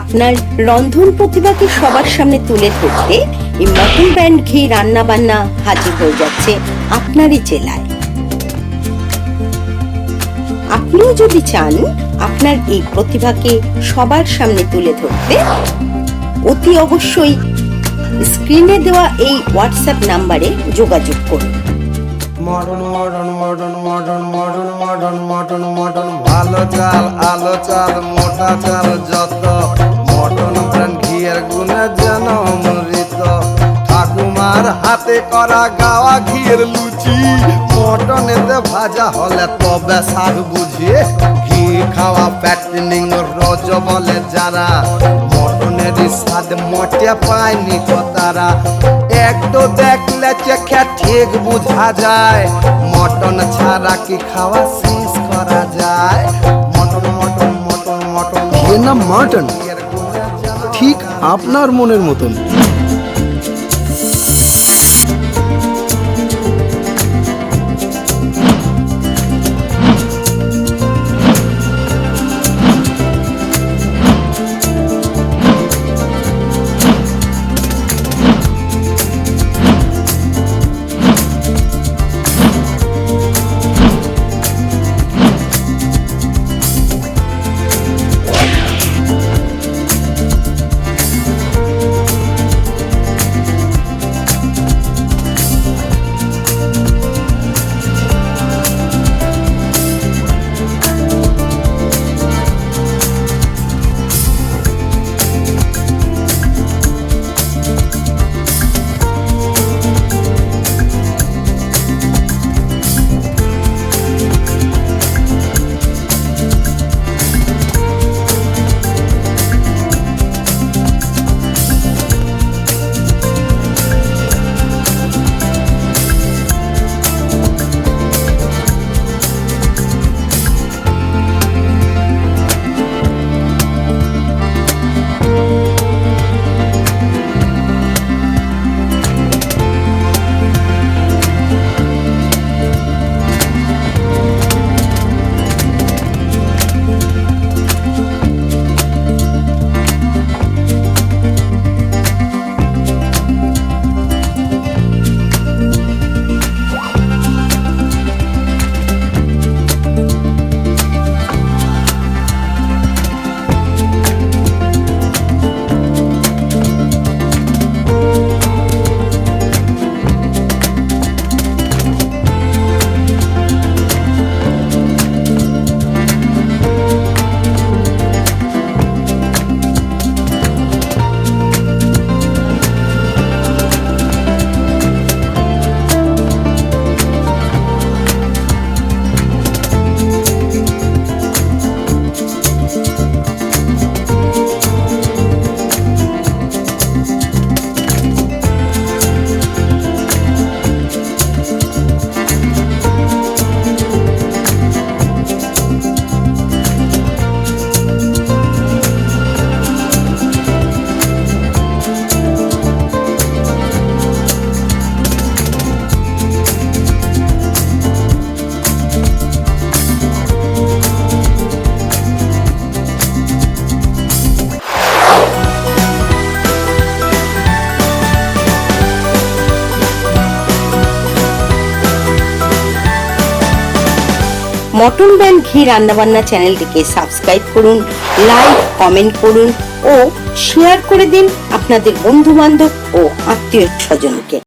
আপনার রন্ধন প্রতিভাকে সবার সামনে তুলে ধরতে এই মটন ব্র্যান্ড ঘি রান্না বান্না হাজির হয়ে যাচ্ছে আপনারই জেলায়। আপনিও যদি চান আপনার এই প্রতিভাকে সবার সামনে তুলে ধরতে, অতি অবশ্যই স্ক্রিনে দেওয়া এই হোয়াটসঅ্যাপ নাম্বারে যোগাযোগ করুন। Mutton mutton mutton mutton mutton mutton mutton mutton ভালো চাল আলো চাল মোটা চাল যত মটন ব্র্যান্ড ঘিয়ের গুণে যেন অমৃত। ঠাকুমার হাতে করা গাওয়া ঘিয়ের লুচি, মটনেতে ভাজা হলে তবে স্বাদ বুঝিয়ে ঘি খাওয়া প্যাটিনিং রোজ বলে যারা মটনের স্বাদ মোটে পায়নি তারা। একটু দেখলে চেখে ঠিক বুঝা যায় মটন ছাড়া কি খাওয়া শেষ করা যায়? মটন মটন মটন মটন এর নাম মাটন ঠিক আপনার মনের মতন। মটন ব্যান্ড ঘি রান্নাবান্না চ্যানেলটিকে সাবস্ক্রাইব করুন, লাইক, কমেন্ট করুন ও শেয়ার করে দিন আপনাদের বন্ধু বান্ধব ও আত্মীয় স্বজনকে।